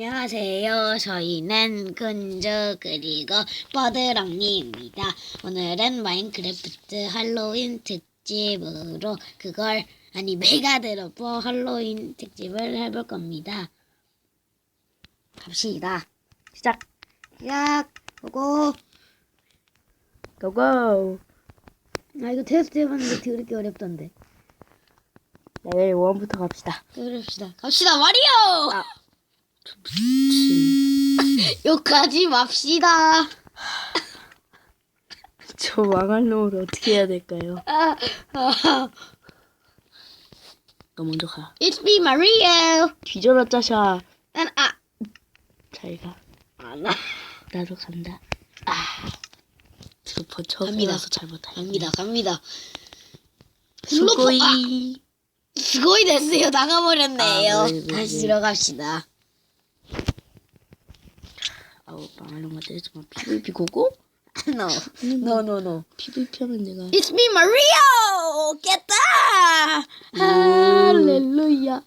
안녕하세요. 저희는 근주 그리고 버드랑니입니다. 오늘은 마인크래프트 할로윈 특집으로 그걸 아니 메가드로프 할로윈 특집을 해볼 겁니다. 갑시다. 시작. 시작. 고고. 고고 아 이거 테스트 해봤는데 그렇게 어렵던데. 레벨 1부터 갑시다 그럽시다. 갑시다 마리오. 아. 욕하지 맙시다. 저 망할 놈을 어떻게 해야 될까요? 아, 아. 너 먼저 가 It's me Mario. 뒤져라 짜샤 난 아. 잘가 안아. 나도 간다 아 갑니다. 이라서 잘못할 갑니다. 갑니다. 수고이 스고이 됐어요. 나가버렸네요. 아, 왜, 왜, 다시 왜. 들어갑시다. 아우 망할 놈만 때리지 마 PVP 고고? No. No, no, no. PVP 하면 내가 It's me Mario. 깼다. 할렐루야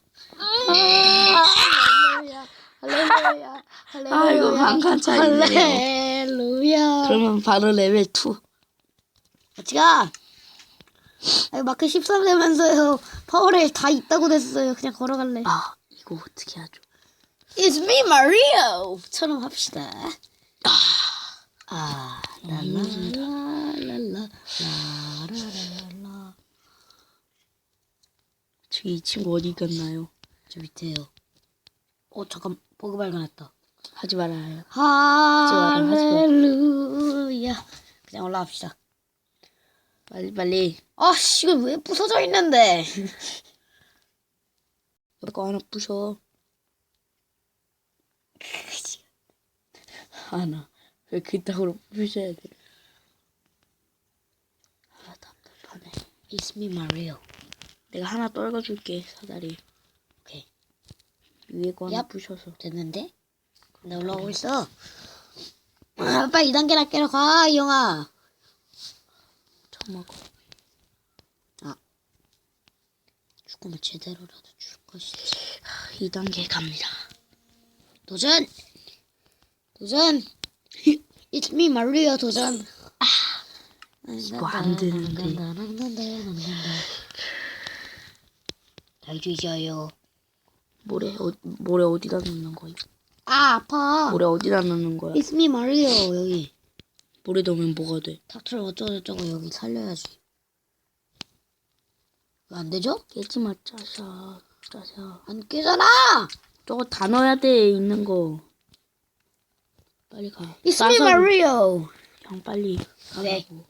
할렐루야. 할렐루야. 할렐루야. 아 이거 반칸 차이네요 할렐루야. 그러면 바로 레벨 2 같이 가. 아니, 마크 13 되면서요. 파워레일 다 있다고 됐어요. 그냥 걸어갈래. 아 이거 어떻게 하죠? It's me Mario. 처럼 합시다. 아 랄랄랄랄라 라라랄라 저기 이 친구 어디 갔나요? 저 밑에요. 어 잠깐 버그 발견했다. 하지 말아요 할렐루야. 그냥 올라갑시다. 빨리 빨리 아 씨 이거 왜 부서져 있는데? 이거 하나 부셔 하나 왜 그따구로 부셔야 돼? 아 답답하네 It's me Mario. 내가 하나 떨궈줄게 사다리 오케이 위에 거 하나 얍. 부셔서 됐는데? 나 올라오고 있어. 아, 빨리 2단계 낚게로 가, 이영아. 처먹어 죽으면 제대로라도 줄 것이지. 2단계 갑니다 도전! 도전! It's me, Mario, 도전! 이거 안 되는데. 잘 주셔요. 모래 어, 모래 어디다 넣는 거야? 아, 아파. 모래 어디다 넣는 거야? It's me, Mario, 여기. 모래 넣으면 뭐가 돼? 닥터를 어쩌고저쩌고 여기 살려야지. 왜 안 되죠? 깨지 마 짜샤 짜샤 안 깨잖아! 저거 다 넣어야 돼 있는 거 빨리 가 It's me, Mario! 형 빨리 네. 가라고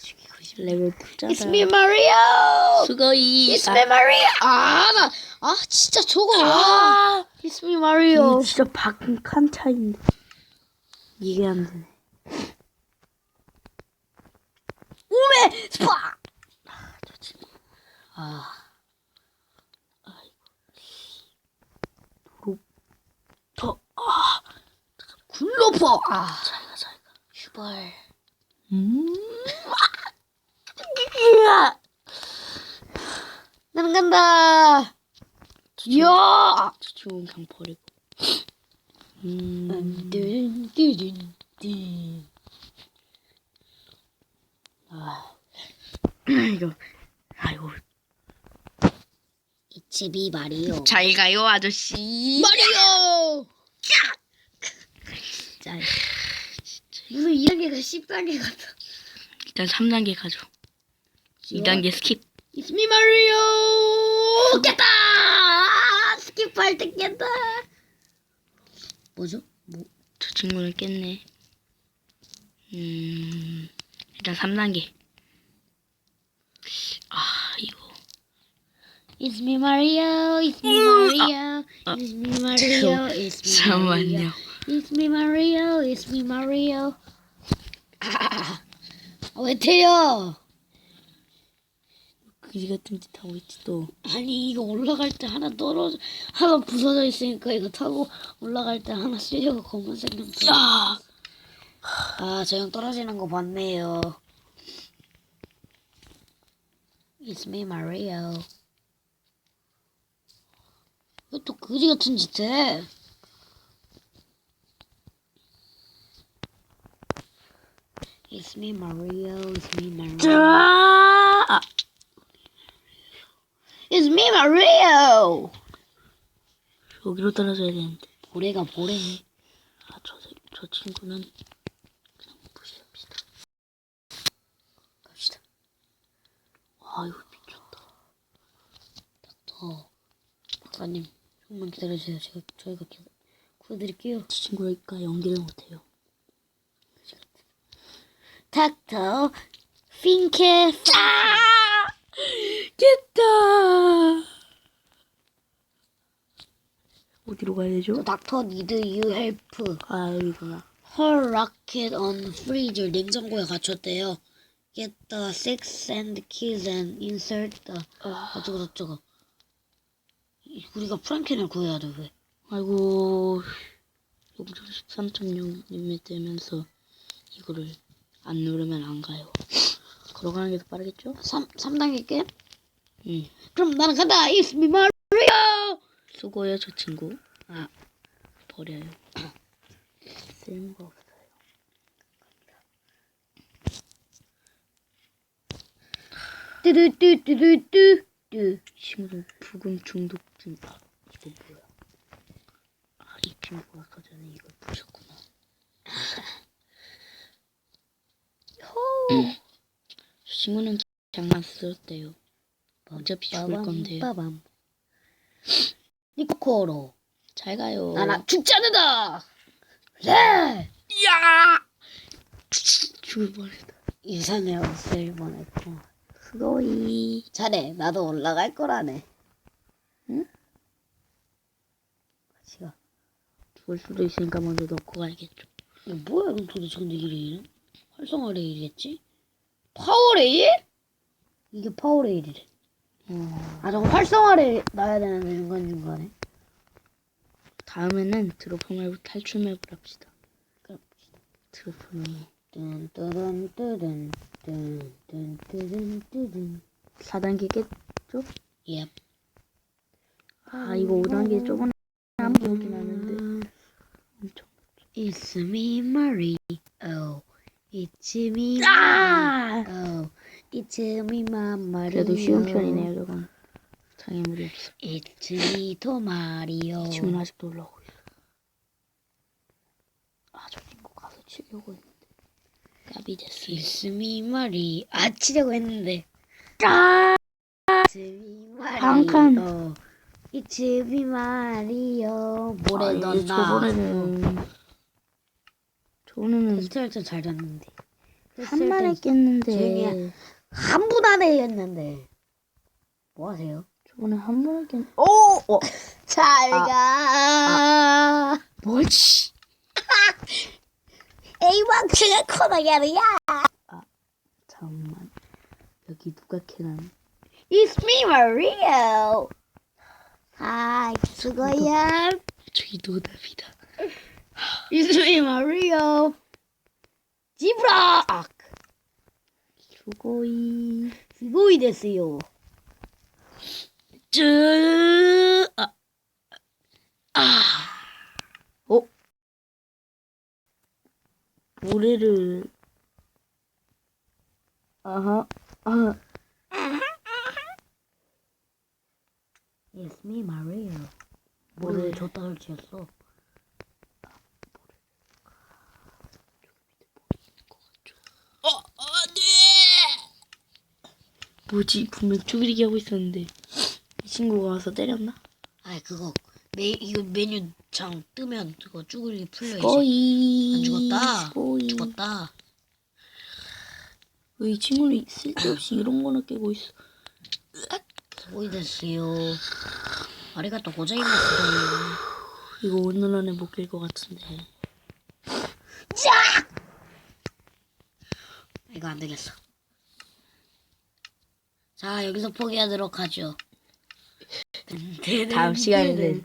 죽이고 싶어. 레벨 부자다 It's me, Mario! 수고이 It's me, Mario! 아, 나, 아, 진짜 저거. 와. 아, It's me, Mario. 진짜 박한 차인데 이게 안 되네 오메! 스파! 아, 더. 굴러퍼! 아, 잘가 잘가. 슈발. 음. 나는 간다! 이야! 저 친구 그냥 버리고. 음. 뚠뚠뚠뚠. 아, 이거. 아이고 Me, Mario. 잘 가요 아저씨 마리오! 자 무슨 2단계가 10단계 같아. 일단 3단계 가죠 2단계 스킵 It's me, Mario! 깼다! 스킵할 때 깼다! 뭐죠? 뭐? 저 친구는 깼네. 음, 일단 3단계. 아, 이거. It's me, Mario. It's me, Mario. It's me, Mario. It's me. Mario. It's me, Mario. It's me, Mario. 아, 아, 왜 때려? 그지 같은 짓 하고 있지, 또. 아니 이거 올라갈 때 하나 떨어져 하나 부서져 있으니까 이거 타고 올라갈 때 하나 쓰려고 검은색 좀! 아, 저 형 떨어지는 거 봤네요. It's me, Mario. 그지 같은 짓 해? It's me Mario, it's me Mario. 자, 아, It's me Mario! 여기로 떨어져야 되는데. 보레가 보레. 아, 저, 새- 저 친구는 그냥 무시합시다. 갑시다. 와, 이거 미쳤다. 더. 박사님, 조금만 기다려주세요. 제가, 저희가 기- 구해드릴게요. 저 친구가 연기를 못해요. 닥터, 핑케, 짜! 깼다! 어디로 가야 되죠? 닥터 니드 유 헬프. 아, 여기구나. Her rocket on freezer 냉장고에 갇혔대요. Get the six and keys and insert the 어쩌고 저쩌고. 이- 우리가 프랑켄을 구해야 돼 왜? 아이고, 0.13.6님 되면서 이거를 안 누르면 안 가요. 걸어가는 게 더 빠르겠죠? 3 3단계 게임? 응. 그럼 나는 간다. It's me Mario. 수고해요, 저 친구. 아, 버려요. 쓸모가 없어요. 뚜두뚜뚜뚜뚜. 이 친구는 부금 중독증. 아, 이거 뭐야? 아, 이 친구가 아까 전에 이걸 부셨구나. 저 친구는 장난 쓰었대요. 어차피 죽을 건데요. 빠밤. 니코코로. 잘 가요. 나나 죽지 않는다. 네. 야! 죽을 뻔했다. 이상해 없을 뻔했고. 수고이. 잘해. 나도 올라갈 거라네. 응? 같이 가. 죽을 수도 있으니까 먼저 넣고 가야겠죠. 이거 뭐야? 이건 도대체 근데 이 레일은? 활성화 레일이겠지? 파워 레일? 이게 파워 레일이래. 어, 아 저거 활성화 레일 놔야 되는 중간 중간에. 다음에는 드로퍼 말고 탈출 맵을 합시다. 그럼 드로퍼는 뚠뚜른 뚜른 뚠뚠 뚜른 뚜른 4단계 깼죠? 예. 아 이거 5단계 저번에 한 기억이 나는데 엄청 It's me Mario. It's me 아! Mario. It's me Mario. 그래도 쉬운 편이네요 저건 장애물이 없어 It's me 더 마리오. 이 친구는 아직도 올라오고 있어 아저 친구 가서 치려고 했는데 까비 됐어 It's me Mario. 아 치려고 했는데. 아! It's me Mario. 반칸. It's me Mario. 모래 아니, 넣나? 저번에는 저번에는 테스트 할때 잘 잤는데. 한 번에 조용히 깼는데 한 분 안에 했는데. 뭐 하세요? 저번에 한 번에 깼 오! 어. 잘 가. 뭐지? 에이왕크가 코너야르야. 잠깐만 여기 누가 캐난 It's me Mario. 하이 수고야. 저기 노답이다 It's me Mario. 지브라. 수고이 수고이 됐어요. 쯔 아. 아. 어? 모래를 아하 아 It's me Mario. 뭐를 줬다 설치했어. 어, 안 돼 뭐지 분명 쭈그리기 하고 있었는데 이 친구가 와서 때렸나? 아 그거 메 이거 메뉴창 뜨면 그거 쭈글이 풀려 이제. 안 죽었다. 거의 죽었다. 왜 이 친구는 쓸데없이 이런 거나 깨고 있어 수고이 됐어요. 아리가 또 고자이마스다. 이거 오늘 안에 못 깰 것 같은데 이거 안 되겠어. 자, 여기서 포기하도록 하죠. 다음 시간에는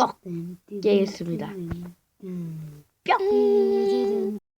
꼭 깨겠습니다. 뿅. 뿅